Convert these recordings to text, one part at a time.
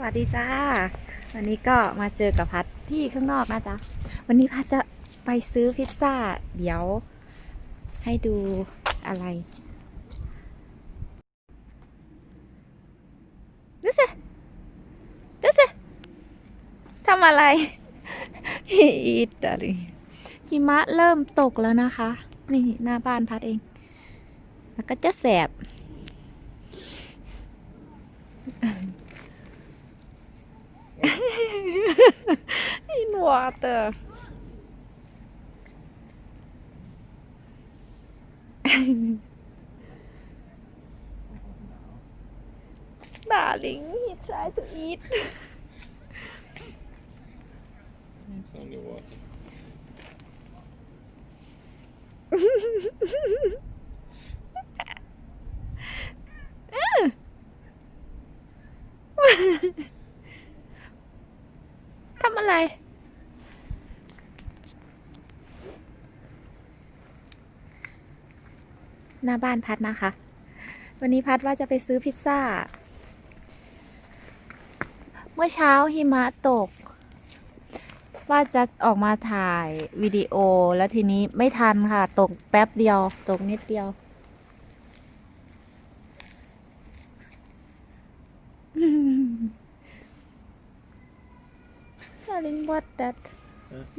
สวัสดีจ้า วันนี้ก็มาเจอกับพัดที่ข้างนอกนะจ๊ะ วันนี้พัดจะไปซื้อพิซซ่า เดี๋ยวให้ดูอะไรดูสิดูสิทำอะไรอีดอะไรหิมะเริ่มตกแล้วนะคะ นี่หน้าบ้านพัดเอง แล้วก็จะแสบ water. Darling, he tried to eat. It's only water. หน้าบ้านพัดนะคะ วันนี้พัดว่าจะไปซื้อพิซซ่า เมื่อเช้าหิมะตก ว่าจะออกมาถ่ายวิดีโอแล้วทีนี้ไม่ทันค่ะ ตกแป๊บเดียว ตกนิดเดียว Darling what that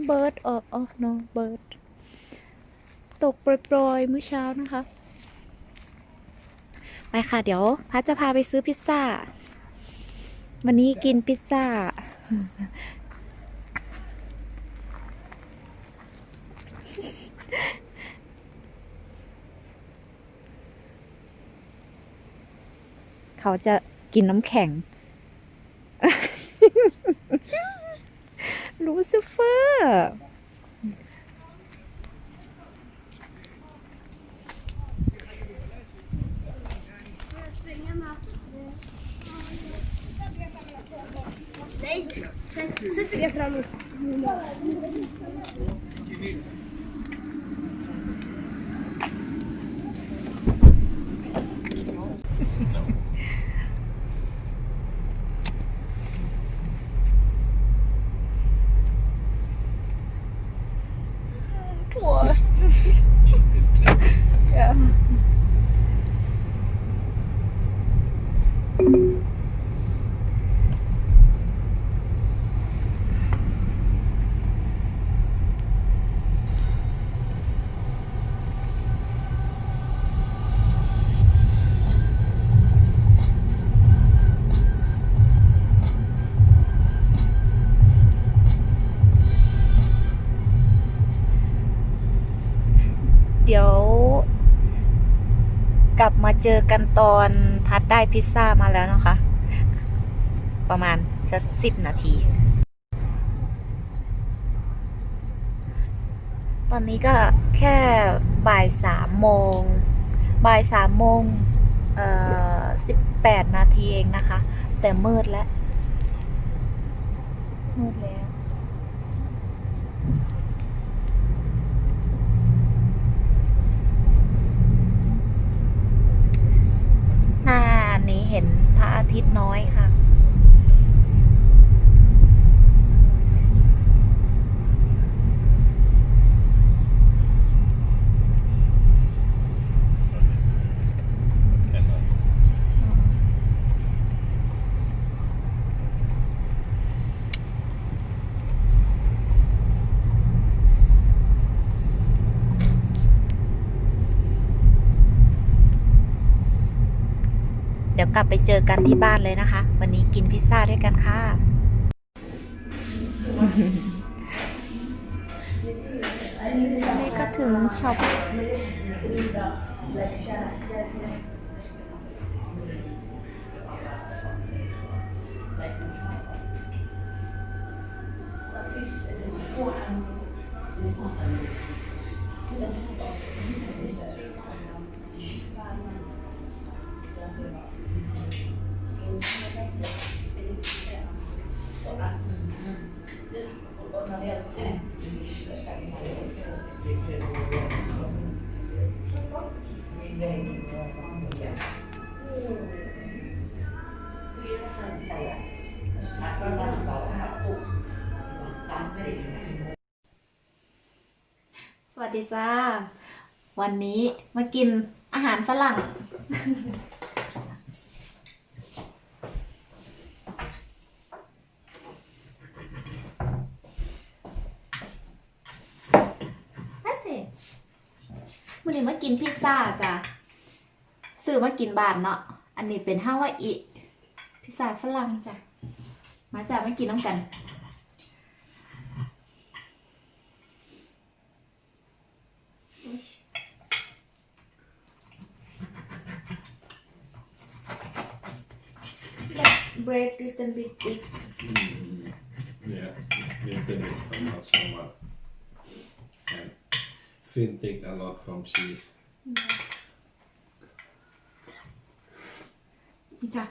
bird or oh no bird ตกโปรยๆเมื่อเช้านะคะ ไปค่ะ เดี๋ยวพัดจะพาไปซื้อพิซซ่า วันนี้กินพิซซ่า เขาจะกินน้ำแข็ง ลูซิเฟอร์ Все це якраз. เดี๋ยว กลับมาเจอกันตอนพัดได้พิซซ่ามาแล้วนะคะ ประมาณสักสิบนาที ตอนนี้ก็แค่บ่ายสามโมงบ่ายสามโมงเอ่อสิบแปดนาทีเองนะคะ แต่มืดแล้ว มืดแล้ว หน้านี้เห็นพระอา ทิตย์น้อยค่ะ ดี๋ยวกลับไปเจอกันที่บ้านเลยนะคะ วันนี้กินพิซซ่าด้วยกันค่ะ นี่ก็ถึงช็อป สวัสดีจ้า วันนี้มากินอาหารฝรั่ง นั่นสิ วันนี้มากินพิซซ่าจ้ะซื้อมากินบ้านเนาะ อันนี้เป็นฮาวาอิพิซซ่าฝรั่งจ้ะ มาจ้ะมากินน้ำกัน bread little bit thick Yeah, little bit, but not so much. And Finn take a lot from cheese. นี่จ้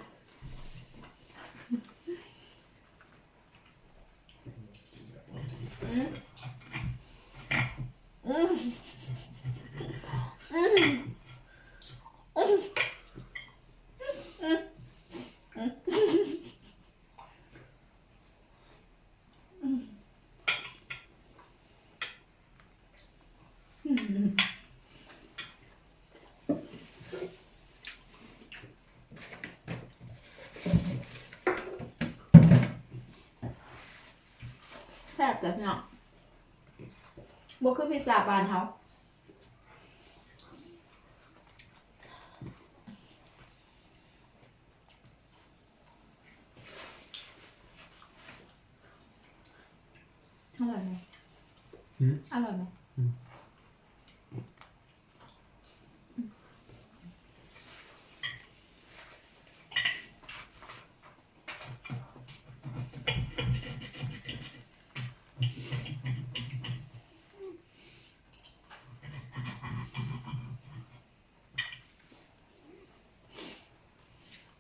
ะแซ่บจ้ะพี่น้องบวคือพิซซ่าบ้านเขาอร่อยไหมอืมอร่อยไหม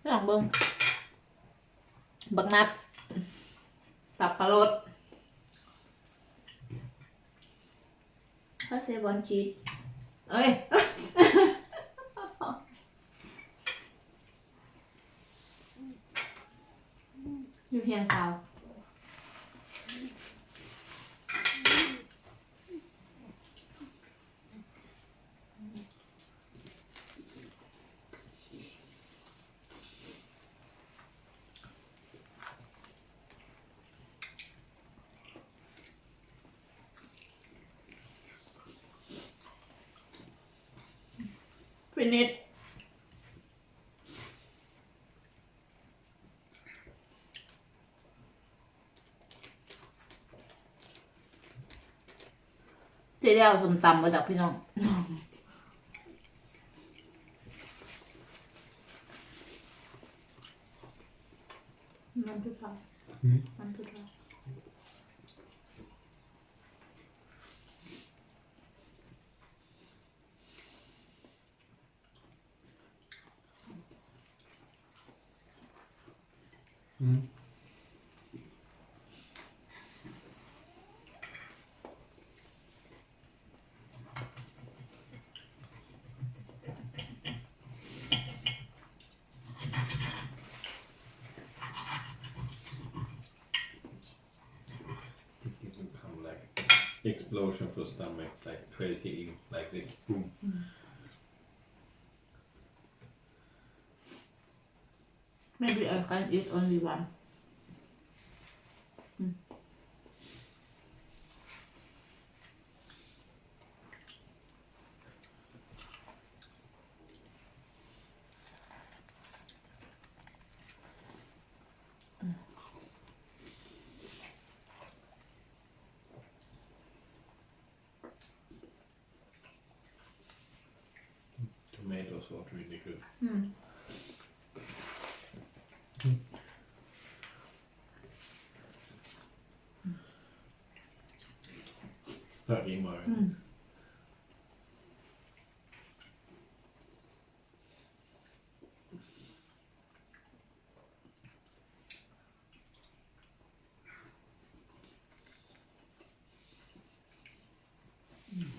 พี่น้องเบิ้งบักนัดสับปะรดข้าวเซบอนชีสเอ้ย อยู่เฮียสาว ฟินิชเจ๊ได้เอาสมตำมาจากพี่น้อง มันทุกทางมันทุกทา Mm. It can come like explosion for stomach, like crazy, like this. Boom. Maybe I can eat only one. Thirty more. Mm. Mm.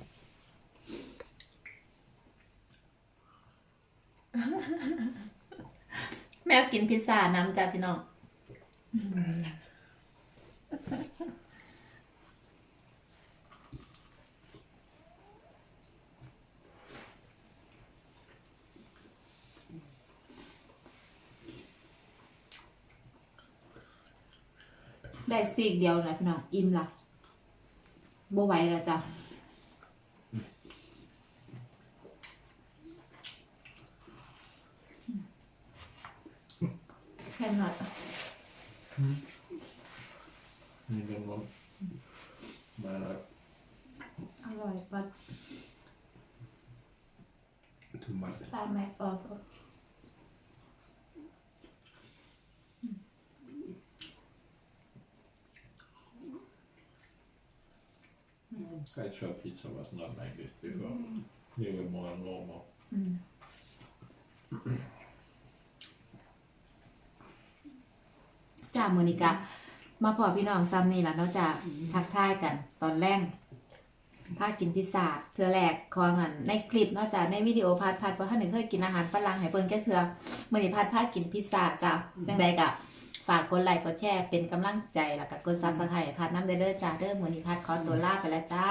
แมวกินพิซซ่าน้ำจ้าพี่น้อง ได้สีกเดียวนะพี่น้องอิ่มละบ่ไหวแล้วจ้ะแค่นั้น You don't want man up อร่อย but too much. stomach also Kaiser pizza was not like this before. They were more normal. จ้าโมนิกามาพอพี่น้องซ้ำนี่ล่ะเนาะจ้าทักทายกันตอนแรกพากินพิซซ่าเทือแรกของอันในคลิปเนาะจ้าในวิดีโอพัดพัดเพราะท่านหนึ่งเคยกินอาหารฝรั่งให้เพิ่นแค่เทือมื่อนี้พัดพากินพิซซ่าจ้าจังใดกะ ฝากกดไลค์กดแชร์เป็นกำลังใจแล้วก็กดซับสไครต์พัดน้ำเด้อจ้าเด้อมือนี้พัดขอตัวลาไปแล้วจ้า